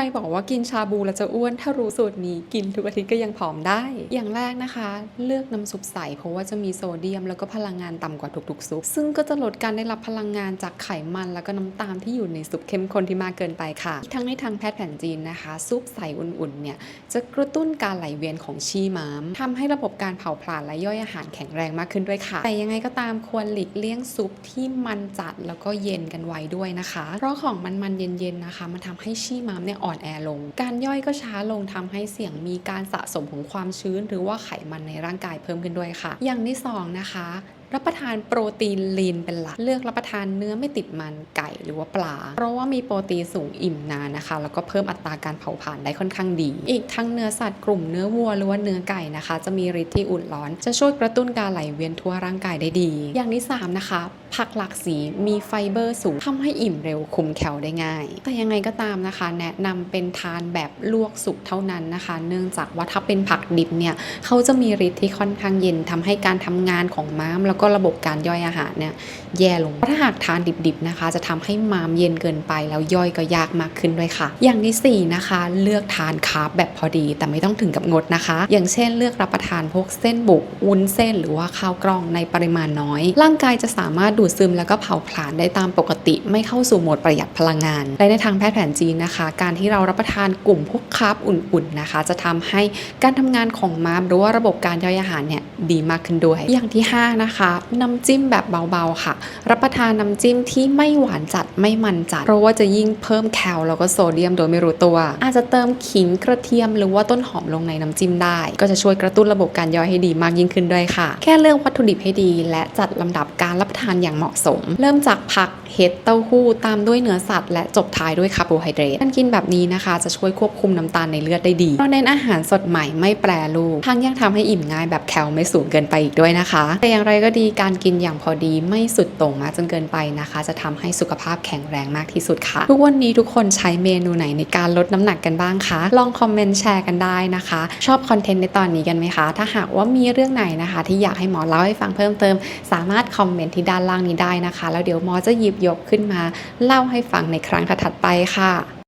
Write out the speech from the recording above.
รบอกว่ากินชาบูแล้วจะอ้วน ถ้ารู้สูตรนี้กินทุกอาทิตย์ก็ยังผอมได้ อย่างแรกนะคะ เลือกน้ำซุปใสเพราะว่าจะมีโซเดียม แล้วก็พลังงานต่ำกว่าทุกๆซุป ซึ่งก็จะลดการได้รับพลังงานจากไขมัน แล้วก็น้ำตาลที่อยู่ในซุปเข้มข้นที่มากเกินไปค่ะ ทั้งในทางแพทย์แผนจีนนะคะ ซุปใสอุ่นๆเนี่ยจะกระตุ้นการไหลเวียนของชีม้ามทำให้ระบบการเผาผลาญและย่อยอาหารแข็งแรงมากขึ้นด้วยค่ะ แต่ยังไงก็ตามควรหลีกเลี่ยงซุปที่มันจัดแล้วก็เย็นกันไว้ด้วยนะคะ เพราะของมันๆเย็นๆนะคะ มันทำให้ชีม้ามเนี่ยอ่อนแอลง การย่อยก็ช้าลงทำให้เสี่ยงมีการสะสมของความชื้น หรือว่าไขมันในร่างกายเพิ่มขึ้นด้วยค่ะ อย่างที่สองนะคะ รับประทานโปรตีนลีนเป็นหลัก เลือกรับประทานเนื้อไม่ติดมันไก่หรือว่าปลา เพราะว่ามีโปรตีนสูงอิ่มนานนะคะ แล้วก็เพิ่มอัตราการเผาผลาญได้ค่อนข้างดี อีกทั้งเนื้อสัตว์กลุ่มเนื้อวัวหรือว่าเนื้อไก่นะคะ จะมีฤทธิ์ที่อุ่นร้อน จะช่วยกระตุ้นการไหลเวียนทั่วร่างกายได้ดี อย่างที่สามนะคะผักหลากสีมีไฟเบอร์สูงทำให้อิ่มเร็วคุมแคลได้ง่าย แต่ยังไงก็ตามนะคะ แนะนำเป็นทานแบบลวกสุกเท่านั้นนะคะ เนื่องจากว่าถ้าเป็นผักดิบเนี่ยเขาจะมีฤทธิ์ที่ค่อนข้างเย็นทำให้การทำงานของม้ามแล้วก็ระบบการย่อยอาหารเนี่ยแย่ลง ถ้าหากทานดิบๆนะคะ จะทำให้มามเย็นเกินไปแล้วย่อยก็ยากมากขึ้นด้วยค่ะ อย่างที่สี่นะคะ เลือกทานคาร์บแบบพอดี แต่ไม่ต้องถึงกับงดนะคะ อย่างเช่น เลือกรับประทานพวกเส้นบุกวุ้นเส้น หรือว่าข้าวกล้องในปริมาณน้อย ร่างกายจะสามารถดูดซึมแล้วก็เผาผลาญได้ตามปกติ ไม่เข้าสู่โหมดประหยัดพลังงาน และในทางแพทย์แผนจีนนะคะ การที่เรารับประทานกลุ่มพวกคาร์บอุ่นๆนะคะ จะทำให้การทำงานของม้ามหรือว่าระบบการย่อยอาหารเนี่ยดีมากขึ้นด้วย อย่างที่ห้านะคะน้ำจิ้มแบบเบาๆค่ะ รับประทานน้ำจิ้มที่ไม่หวานจัดไม่มันจัด เพราะว่าจะยิ่งเพิ่มแคลแล้วก็โซเดียมโดยไม่รู้ตัว อาจจะเติมขิงกระเทียมหรือว่าต้นหอมลงในน้ำจิ้มได้ ก็จะช่วยกระตุ้นระบบการย่อยให้ดีมากยิ่งขึ้นด้วยค่ะ แค่เลือกวัตถุดิบให้ดี และจัดลำดับการรับประทานอย่างเหมาะสม เริ่มจากผักเห็ดเต้าหู้ตามด้วยเนื้อสัตว์ และจบท้ายด้วยคาร์โบไฮเดรตการกินแบบนี้นะคะจะช่วยควบคุมน้ำตาลในเลือดได้ดีเพราะเน้นอาหารสดใหม่ไม่แปรรูปทั้งยังทำให้อิ่มง่ายแบบแคลไม่สูงเกินไปอีกด้วยนะคะ แต่อย่างไรก็ดีการกินอย่างพอดีไม่สุดโต่งมากจนเกินไปนะคะ จะทำให้สุขภาพแข็งแรงมากที่สุดค่ะ ทุกวันนี้ทุกคนใช้เมนูไหนในการลดน้ำหนักกันบ้างคะ ลองคอมเมนต์แชร์กันได้นะคะ ชอบคอนเทนต์ในตอนนี้กันไหมคะ ถ้าหากว่ามีเรื่องไหนนะคะ ที่อยากให้หมอเล่าให้ฟังเพิ่มเติม สามารถคอมเมนต์ที่ด้านล่างนี้ได้นะคะ แล้วเดี๋ยวหมอจะหยิบยกขึ้นมา เล่าให้ฟังในครั้งถัดไปค่ะ